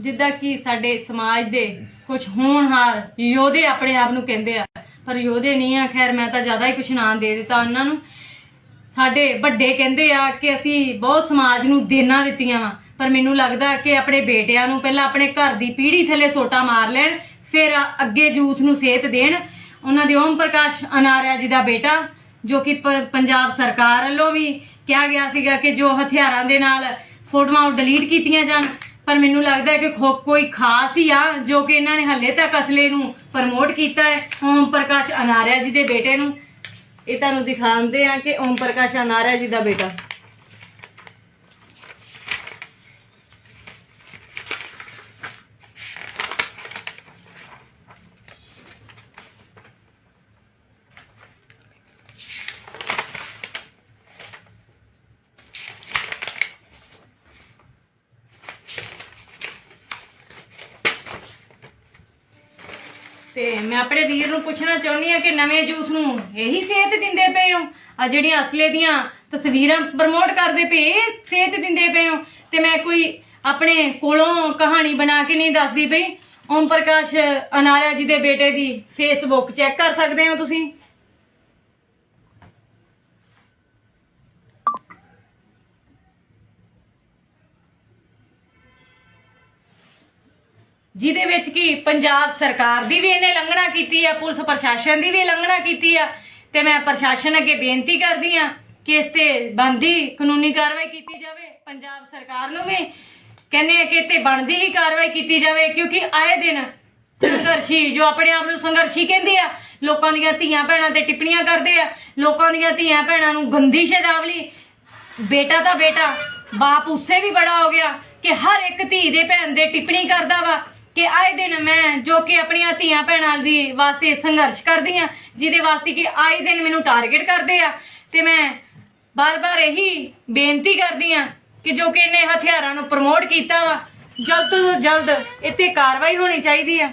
ਜਿੱਦਾਂ ਕਿ ਸਾਡੇ ਸਮਾਜ ਦੇ ਕੁਝ ਹੋਣਹਾਰ ਯੋਧੇ ਆਪਣੇ ਆਪ ਨੂੰ ਕਹਿੰਦੇ ਆ। ਪਰ ਯੋਧੇ ਨਹੀਂ ਆ, ਖੈਰ ਮੈਂ ਤਾਂ ਜ਼ਿਆਦਾ ਹੀ ਕੁਛ ਨਾਮ ਦੇ ਦਿੱਤਾ ਉਹਨਾਂ ਨੂੰ। ਸਾਡੇ ਵੱਡੇ ਕਹਿੰਦੇ ਆ ਕਿ ਅਸੀਂ ਬਹੁਤ ਸਮਾਜ ਨੂੰ ਦੇਣਾ ਦਿੱਤੀਆਂ ਵਾ। ਪਰ ਮੈਨੂੰ ਲੱਗਦਾ ਕਿ ਆਪਣੇ ਬੇਟਿਆਂ ਨੂੰ ਪਹਿਲਾਂ ਆਪਣੇ ਘਰ ਦੀ ਪੀੜ੍ਹੀ ਥੱਲੇ ਸੋਟਾ ਮਾਰ ਲੈਣ, ਫਿਰ ਅੱਗੇ ਯੂਥ ਨੂੰ ਸੇਧ ਦੇਣ। ਉਹਨਾਂ ਦੇ ਓਮ ਪ੍ਰਕਾਸ਼ ਅਨਾਰਿਆ ਜੀ ਦਾ ਬੇਟਾ, ਜੋ ਕਿ ਪ- ਪੰਜਾਬ ਸਰਕਾਰ ਵੱਲੋਂ ਵੀ ਕਿਹਾ ਗਿਆ ਸੀਗਾ ਕਿ ਜੋ ਹਥਿਆਰਾਂ ਦੇ ਨਾਲ ਫੋਟੋਆਂ ਉਹ ਡਿਲੀਟ ਕੀਤੀਆਂ ਜਾਣ। ਪਰ ਮੈਨੂੰ ਲੱਗਦਾ ਹੈ ਕਿ ਖੋ- ਕੋਈ ਖਾਸ ਹੀ ਆ, ਜੋ ਕਿ ਇਹਨਾਂ ਨੇ ਹੱਲੇ ਤੱਕ ਅਸਲੇ ਨੂੰ ਪ੍ਰਮੋਟ ਕੀਤਾ ਹੈ, ਓਮ ਪ੍ਰਕਾਸ਼ ਅਨਾਰਿਆ ਜੀ ਦੇ ਬੇਟੇ ਨੂੰ। ਇਹ ਤੁਹਾਨੂੰ ਦਿਖਾਉਂਦੇ ਆ ਕਿ ਓਮ ਪ੍ਰਕਾਸ਼ ਅਨਾਰਿਆ ਜੀ ਦਾ ਬੇਟਾ। ਤੇ ਮੈਂ ਆਪਣੇ ਵੀਰ ਨੂੰ ਪੁੱਛਣਾ ਚਾਹੁੰਦੀ ਆ ਕਿ ਨਵੇਂ ਯੂਥ ਨੂੰ ਇਹੀ ਸਿਹਤ ਦਿੰਦੇ ਪਏ ਹੋ? ਆ ਜਿਹੜੀਆਂ ਅਸਲੇ ਦੀਆਂ ਤਸਵੀਰਾਂ ਪ੍ਰਮੋਟ ਕਰਦੇ ਪਏ, ਇਹ ਸਿਹਤ ਦਿੰਦੇ ਪਏ ਹੋ? ਤੇ ਮੈਂ ਕੋਈ ਆਪਣੇ ਕੋਲੋਂ ਕਹਾਣੀ ਬਣਾ ਕੇ ਨਹੀਂ ਦੱਸਦੀ ਪਈ। ਓਮ ਪ੍ਰਕਾਸ਼ ਅਨਾਰਿਆ ਜੀ ਦੇ ਬੇਟੇ ਦੀ ਫੇਸਬੁੱਕ ਚੈੱਕ ਕਰ ਸਕਦੇ ਹੋ ਤੁਸੀਂ? ਜਿਹਦੇ ਵਿੱਚ ਕਿ ਪੰਜਾਬ ਸਰਕਾਰ ਦੀ ਵੀ ਇਹਨੇ ਲੰਘਣਾ ਕੀਤੀ ਆ, ਪੁਲਿਸ ਪ੍ਰਸ਼ਾਸਨ ਦੀ ਵੀ ਲੰਘਣਾ ਕੀਤੀ ਆ। ਤੇ ਮੈਂ ਪ੍ਰਸ਼ਾਸਨ ਅੱਗੇ ਬੇਨਤੀ ਕਰਦੀ ਆ ਕਿ ਇਸ ਤੇ ਬੰਦੀ ਕਾਨੂੰਨੀ ਕਾਰਵਾਈ ਕੀਤੀ ਜਾਵੇ, ਪੰਜਾਬ ਸਰਕਾਰ ਨੂੰ ਵੀ ਕਹਿੰਦੇ ਆ ਕਿ ਤੇ ਬਣਦੀ ਹੀ ਕਾਰਵਾਈ ਕੀਤੀ ਜਾਵੇ, ਕਿਉਂਕਿ ਆਏ ਦਿਨ ਸੰਘਰਸ਼ੀ, ਜੋ ਆਪਣੇ ਆਪ ਨੂੰ ਸੰਘਰਸ਼ੀ ਕਹਿੰਦੇ ਆ, ਲੋਕਾਂ ਦੀਆਂ ਧੀਆਂ ਭੈਣਾਂ ਤੇ ਟਿੱਪਣੀਆਂ ਕਰਦੇ ਆ, ਲੋਕਾਂ ਦੀਆਂ ਧੀਆਂ ਭੈਣਾਂ ਨੂੰ ਗੰਦੀ ਸ਼ਬਦਾਵਲੀ ਬੇਟਾ ਦਾ ਬੇਟਾ, ਬਾਪ ਉਸੇ ਵੀ ਬੜਾ ਹੋ ਗਿਆ ਕਿ ਹਰ ਇੱਕ ਧੀ ਦੇ ਭੈਣ ਦੇ ਟਿੱਪਣੀ ਕਰਦਾ ਵਾ। ਕਿ ਆਏ ਦਿਨ ਮੈਂ ਜੋ ਕਿ ਆਪਣੀਆਂ ਧੀਆਂ ਭੈਣਾਂ ਦੀ ਵਾਸਤੇ ਸੰਘਰਸ਼ ਕਰਦੀ ਆ, ਜਿਹਦੇ ਵਾਸਤੇ ਕਿ ਆਏ ਦਿਨ ਮੈਨੂੰ ਟਾਰਗੇਟ ਕਰਦੇ ਆ। ਤੇ ਮੈਂ ਬਾਰ-ਬਾਰ ਇਹੀ ਬੇਨਤੀ ਕਰਦੀ ਆ ਕਿ ਜੋ ਕਿ ਇਹਨੇ ਹਥਿਆਰਾਂ ਨੂੰ ਪ੍ਰਮੋਟ ਕੀਤਾ ਵਾ, ਜਲਦ ਤੋਂ ਜਲਦ ਇੱਥੇ ਕਾਰਵਾਈ ਹੋਣੀ ਚਾਹੀਦੀ ਆ।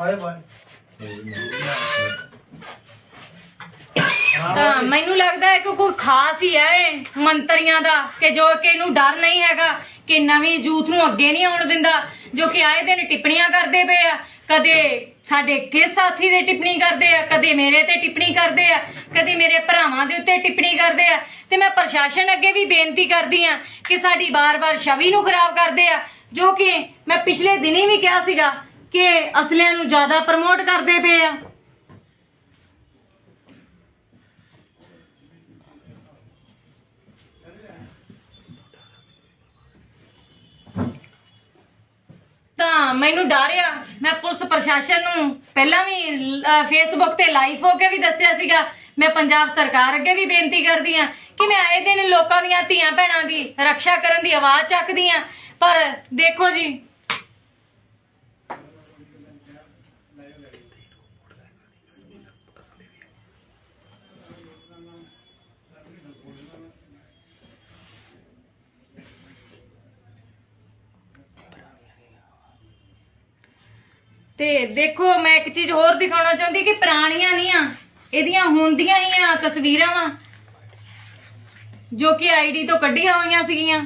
ਆਏ ਬਾਏ। ਤਾਂ ਮੈਨੂੰ ਲੱਗਦਾ ਹੈ ਕਿ ਕੋਈ ਖਾਸ ਹੀ ਹੈ ਇਹ ਮੰਤਰੀਆਂ ਦਾ ਕਿ ਜੋ ਕਿ ਇਹਨੂੰ ਡਰ ਨਹੀਂ ਹੈਗਾ ਕਿ ਨਵੀਂ ਯੂਥ ਨੂੰ ਅੱਗੇ ਨਹੀਂ ਆਉਣ ਦਿੰਦਾ ਜੋ ਕਿ ਆਏ ਦਿਨ ਟਿੱਪਣੀਆਂ ਕਰਦੇ ਪਏ ਆ। ਕਦੇ ਸਾਡੇ ਕਿਸ ਸਾਥੀ ਦੇ ਟਿੱਪਣੀ ਕਰਦੇ ਆ ਕਦੇ ਮੇਰੇ ਤੇ ਟਿੱਪਣੀ ਕਰਦੇ ਆ ਕਦੇ ਮੇਰੇ ਭਰਾਵਾਂ ਦੇ ਉੱਤੇ ਟਿੱਪਣੀ ਕਰਦੇ ਆ। ਤੇ ਮੈਂ ਪ੍ਰਸ਼ਾਸਨ ਅੱਗੇ ਵੀ ਬੇਨਤੀ ਕਰਦੀ ਆ ਕਿ ਸਾਡੀ ਬਾਰ-ਬਾਰ ਛਵੀ ਨੂੰ ਖਰਾਬ ਕਰਦੇ ਆ ਜੋ ਕਿ ਮੈਂ ਪਿਛਲੇ ਦਿਨੀ ਵੀ ਕਿਹਾ ਸੀਗਾ ਕਿ ਅਸਲਿਆਂ ਨੂੰ ਜ਼ਿਆਦਾ ਪ੍ਰਮੋਟ ਕਰਦੇ ਪਏ ਆ ਤਾਂ ਮੈਨੂੰ ਡਰ ਆ। ਮੈਂ ਪੁਲਿਸ ਪ੍ਰਸ਼ਾਸਨ ਨੂੰ ਪਹਿਲਾਂ ਵੀ ਫੇਸਬੁੱਕ ਤੇ ਲਾਈਵ ਹੋ ਕੇ ਵੀ ਦੱਸਿਆ ਸੀਗਾ। ਮੈਂ ਪੰਜਾਬ ਸਰਕਾਰ ਅੱਗੇ ਵੀ ਬੇਨਤੀ ਕਰਦੀ ਆ ਕਿ ਮੈਂ ਆਏ ਦਿਨ ਲੋਕਾਂ ਦੀਆਂ ਧੀਆਂ ਭੈਣਾਂ ਦੀ ਰੱਖਿਆ ਕਰਨ ਦੀ ਆਵਾਜ਼ ਚੱਕਦੀ ਆ। ਪਰ ਦੇਖੋ ਜੀ ਤੇ ਦੇਖੋ, ਮੈਂ ਇੱਕ ਚੀਜ਼ ਹੋਰ ਦਿਖਾਉਣਾ ਚਾਹੁੰਦੀ ਕਿ ਪੁਰਾਣੀਆਂ ਨਹੀਂ ਆ, ਇਹਦੀਆਂ ਹੁੰਦੀਆਂ ਹੀ ਆ ਤਸਵੀਰਾਂ ਵਾ, ਜੋ ਕਿ ਆਈਡੀ ਤੋਂ ਕੱਢੀਆਂ ਹੋਈਆਂ ਸੀਗੀਆਂ।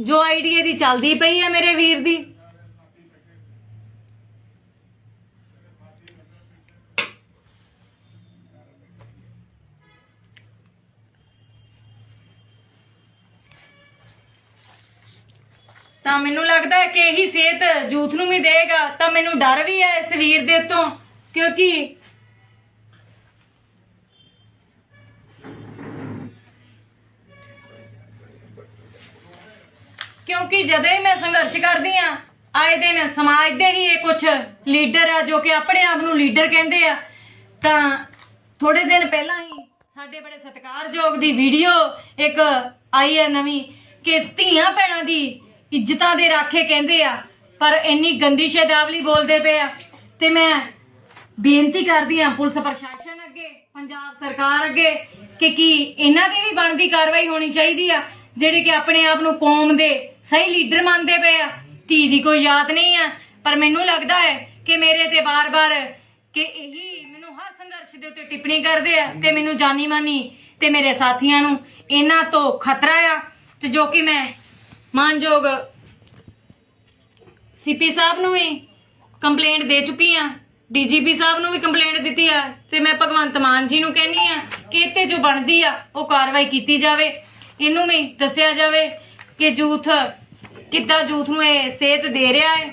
ਜੋ ਆਈਡੀ ਇਹਦੀ ਚੱਲਦੀ ਪਈ ਆ ਮੇਰੇ ਵੀਰ ਦੀ। ਤਾਂ ਮੈਨੂੰ ਲੱਗਦਾ ਹੈ ਕਿ ਇਹੀ ਸਿਹਤ ਯੂਥ ਨੂੰ ਵੀ ਦੇਗਾ ਤਾਂ ਮੈਨੂੰ ਡਰ ਵੀ ਹੈ ਇਸ ਵੀਰ ਦੇ ਤੋਂ ਕਿਉਂਕਿ ਕਿਉਂਕਿ ਜਦੋਂ ਮੈਂ ਸੰਘਰਸ਼ ਕਰਦੀ ਆ ਆਏ ਦਿਨ ਸਮਾਜ ਦੇ ਹੀ ਇਹ ਕੁਝ ਲੀਡਰ ਆ, ਜੋ ਕਿ ਆਪਣੇ ਆਪ ਨੂੰ ਲੀਡਰ ਕਹਿੰਦੇ ਆ, ਤਾਂ ਥੋੜੇ ਦਿਨ ਪਹਿਲਾਂ ਹੀ ਸਾਡੇ ਬੜੇ ਸਤਿਕਾਰਯੋਗ ਦੀ ਵੀਡੀਓ ਇੱਕ ਆਈ ਹੈ ਨਵੀਂ, ਕਿ ਧੀਆਂ ਭੈਣਾਂ ਦੀ ਇੱਜ਼ਤਾਂ ਦੇ ਰਾਖੇ ਕਹਿੰਦੇ ਆ, ਪਰ ਇੰਨੀ ਗੰਦੀ ਸ਼ਬਦਾਵਲੀ ਬੋਲਦੇ ਪਏ ਆ। ਤੇ ਮੈਂ ਬੇਨਤੀ ਕਰਦੀ ਆ ਪੁਲਿਸ ਪ੍ਰਸ਼ਾਸਨ ਅੱਗੇ, ਪੰਜਾਬ ਸਰਕਾਰ ਅੱਗੇ, ਕਿ ਕੀ ਇਹਨਾਂ ਦੀ ਵੀ ਬਣਦੀ ਕਾਰਵਾਈ ਹੋਣੀ ਚਾਹੀਦੀ ਆ, ਜਿਹੜੇ ਕਿ ਆਪਣੇ ਆਪ ਨੂੰ ਕੌਮ ਦੇ ਸਹੀ ਲੀਡਰ ਮੰਨਦੇ ਪਏ ਆ। ਧੀ ਦੀ ਕੋਈ ਯਾਦ ਨਹੀਂ ਆ, ਪਰ ਮੈਨੂੰ ਲੱਗਦਾ ਹੈ ਕਿ ਮੇਰੇ ਤੇ ਬਾਰ-ਬਾਰ ਕਿ ਇਹੀ ਮੈਨੂੰ ਹਰ ਸੰਘਰਸ਼ ਦੇ ਉੱਤੇ ਟਿੱਪਣੀ ਕਰਦੇ ਆ ਤੇ ਮੈਨੂੰ ਜਾਨੀ ਮਾਨੀ ਤੇ ਮੇਰੇ ਸਾਥੀਆਂ ਨੂੰ ਇਹਨਾਂ ਤੋਂ ਖਤਰਾ ਆ, ਤੇ ਜੋ ਕਿ ਮੈਂ ਮਾਨਯੋਗ ਸੀਪੀ ਸਾਹਿਬ ਨੂੰ ਵੀ ਕੰਪਲੇਂਟ ਦੇ ਚੁੱਕੀ ਆ। ਡੀਜੀਪੀ ਸਾਹਿਬ ਨੂੰ ਵੀ ਕੰਪਲੇਂਟ ਦਿੱਤੀ ਆ ਤੇ ਮੈਂ ਭਗਵੰਤ ਮਾਨ ਜੀ ਨੂੰ ਕਹਿੰਨੀ ਆ ਕਿ ਇੱਥੇ ਜੋ ਬਣਦੀ ਆ, ਉਹ ਕਾਰਵਾਈ ਕੀਤੀ ਜਾਵੇ। ਇਹਨੂੰ ਵੀ ਦੱਸਿਆ ਜਾਵੇ ਕਿ ਜੂਥ ਕਿੱਦਾਂ ਜੂਥ ਨੂੰ ਇਹ ਸੇਧ ਦੇ ਰਿਹਾ ਹੈ।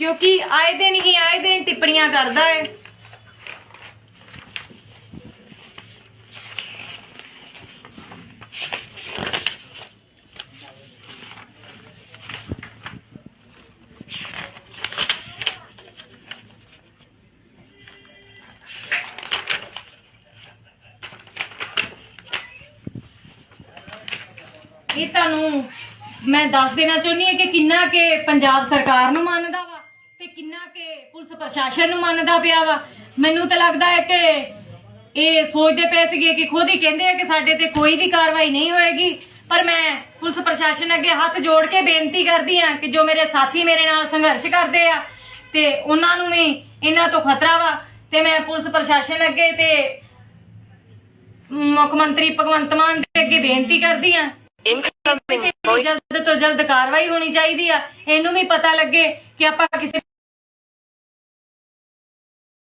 ਕਿਉਂਕਿ ਆਏ ਦਿਨ ਹੀ ਆਏ ਦਿਨ ਟਿੱਪਣੀਆਂ ਕਰਦਾ ਹੈ। ਇਹ ਤੁਹਾਨੂੰ ਮੈਂ ਦੱਸ ਦੇਣਾ ਚਾਹੁੰਦੀ ਹਾਂ ਕਿ ਕਿੰਨਾ ਕਿ ਪੰਜਾਬ ਸਰਕਾਰ ਨੂੰ ਮੰਨਦਾ ਵਾ ਤੇ ਕਿੰਨਾ ਕਿ ਪੁਲਿਸ ਪ੍ਰਸ਼ਾਸਨ ਨੂੰ ਮੰਨਦਾ ਪਿਆ ਵਾ। ਮੈਨੂੰ ਤਾਂ ਲੱਗਦਾ ਹੈ ਕਿ ਇਹ ਸੋਚਦੇ ਪਏ ਸੀਗੇ ਕਿ ਖੁਦ ਹੀ ਕਹਿੰਦੇ ਆ ਕਿ ਸਾਡੇ ਤੇ ਕੋਈ ਵੀ ਕਾਰਵਾਈ ਨਹੀਂ ਹੋਏਗੀ। ਪਰ ਮੈਂ ਪੁਲਿਸ ਪ੍ਰਸ਼ਾਸਨ ਅੱਗੇ ਹੱਥ ਜੋੜ ਕੇ ਬੇਨਤੀ ਕਰਦੀ ਆ ਕਿ ਜੋ ਮੇਰੇ ਸਾਥੀ ਮੇਰੇ ਨਾਲ ਸੰਘਰਸ਼ ਕਰਦੇ ਆ ਤੇ ਉਹਨਾਂ ਨੂੰ ਵੀ ਇਹਨਾਂ ਤੋਂ ਖਤਰਾ ਵਾ ਤੇ ਮੈਂ ਪੁਲਿਸ ਪ੍ਰਸ਼ਾਸਨ ਅੱਗੇ ਤੇ ਮੁੱਖ ਮੰਤਰੀ ਭਗਵੰਤ ਮਾਨ ਦੇ ਅੱਗੇ ਬੇਨਤੀ ਕਰਦੀ ਆ Incoming ਜਲਦ ਤੋਂ ਜਲਦ ਕਾਰਵਾਈ ਹੋਣੀ ਚਾਹੀਦੀ ਆ। ਇਹਨੂੰ ਵੀ ਪਤਾ ਲੱਗੇ ਕਿ ਆਪਾਂ ਕਿਸੇ